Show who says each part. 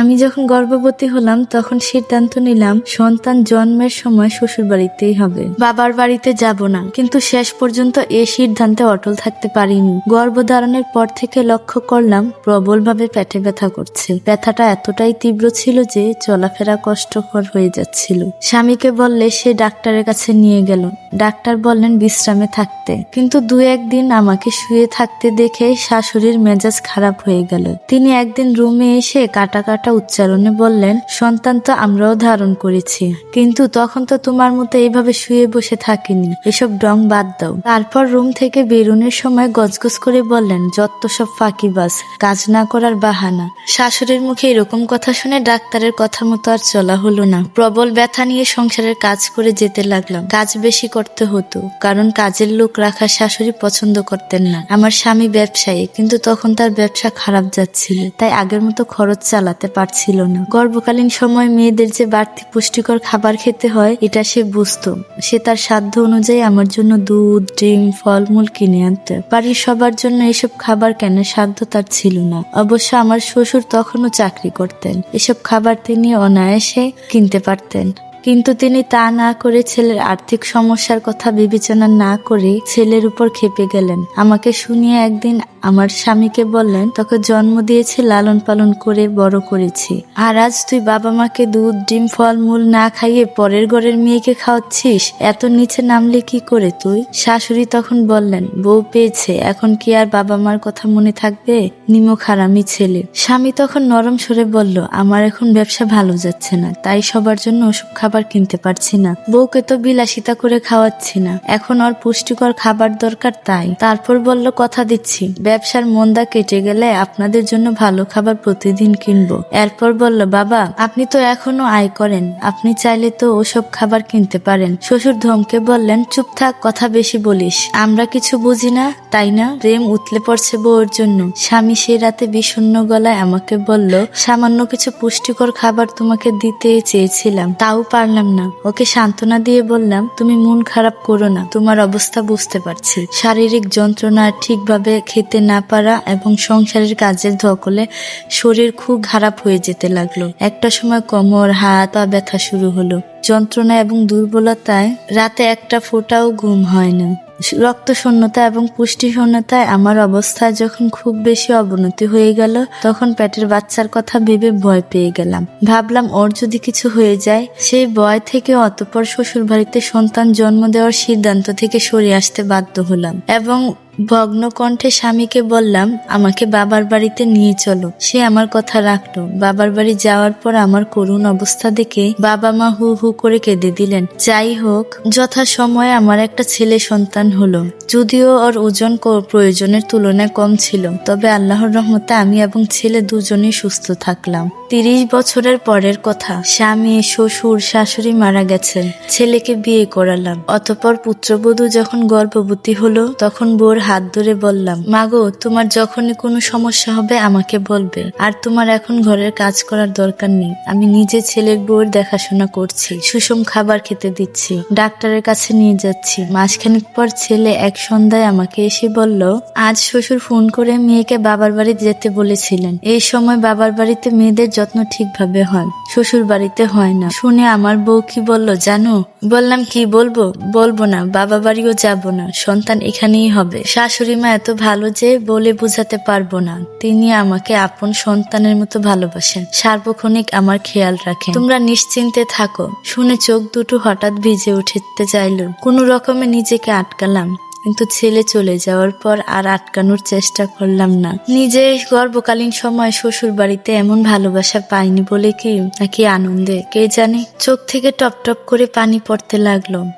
Speaker 1: আমি যখন গর্ভবতী হলাম, তখন সিদ্ধান্ত নিলাম, সন্তান জন্মের সময় শ্বশুর বাড়িতেই হবে। বাবার বাড়িতে যাব না, কিন্তু শেষ পর্যন্ত এ সিদ্ধান্তে অটল থাকতে পারিনি। গর্ভধারণের পর থেকে লক্ষ্য করলাম, প্রবলভাবে পেটে ব্যথা করছে। ব্যথাটা এতটাই তীব্র ছিল যে চলাফেরা কষ্টকর হয়ে যাচ্ছিল। স্বামীকে বললে সে ডাক্তারের কাছে নিয়ে গেল। ডাক্তার বললেন, বিশ্রামে থাকতে। কিন্তু দু একদিন আমাকে শুয়ে থাকতে দেখে শাশুড়ির মেজাজ খারাপ হয়ে গেল। তিনি একদিন রুমে এসে কাটা কাটা উচ্চারণে বললেন, সন্তান তো আমরাও ধারণ করেছি। কিন্তু তখন তো তোমার মতো এইভাবে শুয়ে বসে থাকিনি। এসব ডং বাদ দাও। তারপর রুম থেকে বেরোনোর সময় গজগজ করে বললেন, যত সব ফাঁকিবাজ কাজ না করার বাহানা। শাশুড়ির মুখে এরকম কথা শুনে ডাক্তারের কথা মতো আর চলা হলো না। প্রবল ব্যথা নিয়ে সংসারের কাজ করে যেতে লাগলাম। কাজ বেশি করতে হতো, কারণ কাজের লোক রাখা শাশুড়ি পছন্দ করতেন না। আমার স্বামী ব্যবসায়ী, কিন্তু তখন তার ব্যবসা খারাপ যাচ্ছিল, তাই আগের মতো খরচ চালাতে পারছিল না। গর্ভকালীন সময় মেয়েদের যে বাড়তি পুষ্টিকর খাবার খেতে হয়, এটা সে বুঝত। সে তার সাধ্য অনুযায়ী আমার জন্য দুধ, ডিম, ফলমূল কিনে আনত। বাড়ির সবার জন্য এসব খাবার কেন সাধ্য তার ছিল না। অবশ্য আমার শ্বশুর তখনও চাকরি করতেন। এসব খাবার তিনি অনায়াসে কিনতে পারতেন। কিন্তু তিনি তা না করে ছেলের আর্থিক সমস্যার কথা বিবেচনা না করে ছেলের উপর খেপে গেলেন। আমাকে শুনিয়ে একদিন আমার স্বামীকে বললেন, তোকে জন্ম দিয়েছে, লালন পালন করে বড় করেছি। আর আজ তুই বাবা মাকে দুধ, ডিম ফলমূল না খাইয়ে পরের ঘরের মেয়েকে খাওয়াচ্ছিস? এত নিচে নামলে কি করে তুই? শাশুড়ি তখন বললেন, বউ পেয়েছে, এখন কি আর বাবা মার কথা মনে থাকবে? নিমক হারামি ছেলে। স্বামী তখন নরম সরে বলল, আমার এখন ব্যবসা ভালো যাচ্ছে না, তাই সবার জন্য ওসব খাবার কিনতে পারছি না। বউকে তো বিলাসিতা করে খাওয়াচ্ছি না। এখন ওর পুষ্টিকর খাবার দরকার তাই। তারপর বলল, কথা দিচ্ছি। ব্যবসার মন্দা কেটে গেলে আপনাদের জন্য ভালো খাবার প্রতিদিন কিনবো। এরপর বলল, বাবা, আপনি তো এখনও আয় করেন। আপনি চাইলে তো ওসব খাবার কিনতে পারেন। শ্বশুর ধমকে বললেন, চুপ থাক, কথা বেশি বলিস। আমরা কিছু বুঝি না, তাই না? প্রেম উতলে পড়ছে বউর জন্য। স্বামী সে রাতে বিষণ্ণ গলায় আমাকে বলল, সামান্য কিছু পুষ্টিকর খাবার তোমাকে দিতে চেয়েছিলাম। তাও পারলাম না। ওকে সান্ত্বনা দিয়ে বললাম, তুমি মন খারাপ করো না, তোমার অবস্থা বুঝতে পারছি। শারীরিক যন্ত্রণা ঠিকভাবে খেতে না পারা এবং সংসারের কাজের ধকলে শরীর খুব খারাপ হয়ে যেতে লাগল। একটা সময় কোমর, হাত, পা ব্যথা শুরু হলো। যন্ত্রণা এবং দুর্বলতায় রাতে একটা ফোটাও ঘুম হয় না। রক্ত শূন্যতা এবং পুষ্টি শূন্যতায় আমার অবস্থায় যখন খুব বেশি অবনতি হয়ে গেল, তখন পেটের বাচ্চার কথা ভেবে ভয় পেয়ে গেলাম। ভাবলাম ওর যদি কিছু হয়ে যায়, সেই ভয় থেকে অতপর শ্বশুর বাড়িতে সন্তান জন্ম দেওয়ার সিদ্ধান্ত থেকে সরে আসতে বাধ্য হলাম এবং ভগ্ন কণ্ঠে স্বামীকে বললাম, আমাকে বাবার বাড়িতে নিয়ে চলো। সে আমার কথা রাখল। বাবার বাড়ি যাওয়ার পর আমার করুণ অবস্থা দেখে বাবা মা হু হু করে কেঁদে দিলেন। যাই হোক যথা সময়ে আমার একটা ছেলে সন্তান হলো। যদিও ওর ওজন প্রয়োজনের তুলনায় কম ছিল, তবে আল্লাহর রহমতে আমি এবং ছেলে দুজনেই সুস্থ থাকলাম। তিরিশ বছরের পরের কথা, স্বামী, শ্বশুর, শাশুড়ি মারা গেছেন। ছেলেকে বিয়ে করালাম। অতপর পুত্রবধূ যখন গর্ভবতী হলো, তখন বোর হাত ধরে বললাম, মাগো, তোমার যখনই কোনো সমস্যা হবে আমাকে বলবে। আর তোমার এখন ঘরের কাজ করার দরকার নেই। আমি নিজে ছেলের বউয়ের দেখাশোনা করছি, সুষম খাবার খেতে দিচ্ছি, ডাক্তারের কাছে নিয়ে যাচ্ছি। মাসখানেক পর ছেলে এক সন্ধ্যায় আমাকে এসে বলল, আজ শ্বশুর ফোন করে মেয়েকে বাবার বাড়ি যেতে বলেছিলেন। এই সময় বাবার বাড়িতে মেয়েদের যত্ন ঠিকভাবে হয়, শ্বশুর বাড়িতে হয় না। শুনে আমার বউ কি বলল জানো? বললাম, কি বলব? বলব না, বাবা বাড়িও যাব না, সন্তান এখানেই হবে। শাশুড়ি মা এত ভালো যে বলে বোঝাতে পারব না। তিনি আমাকে আপন সন্তানের মতো ভালোবাসেন। সার্বক্ষণিক আমার খেয়াল রাখেন। তোমরা নিশ্চিন্তে থাকো। শুনে চোখ দুটো হঠাৎ ভিজে উঠতে চাইলো। কোনো রকমে নিজেকে আটকালাম। কিন্তু ছেলে চলে যাওয়ার পর আর আটকানোর চেষ্টা করলাম না। নিজের গর্ভকালীন সময় শ্বশুর বাড়িতে এমন ভালোবাসা পাইনি বলে কি, নাকি আনন্দে? কে জানে? চোখ থেকে টপ টপ করে পানি পড়তে লাগল।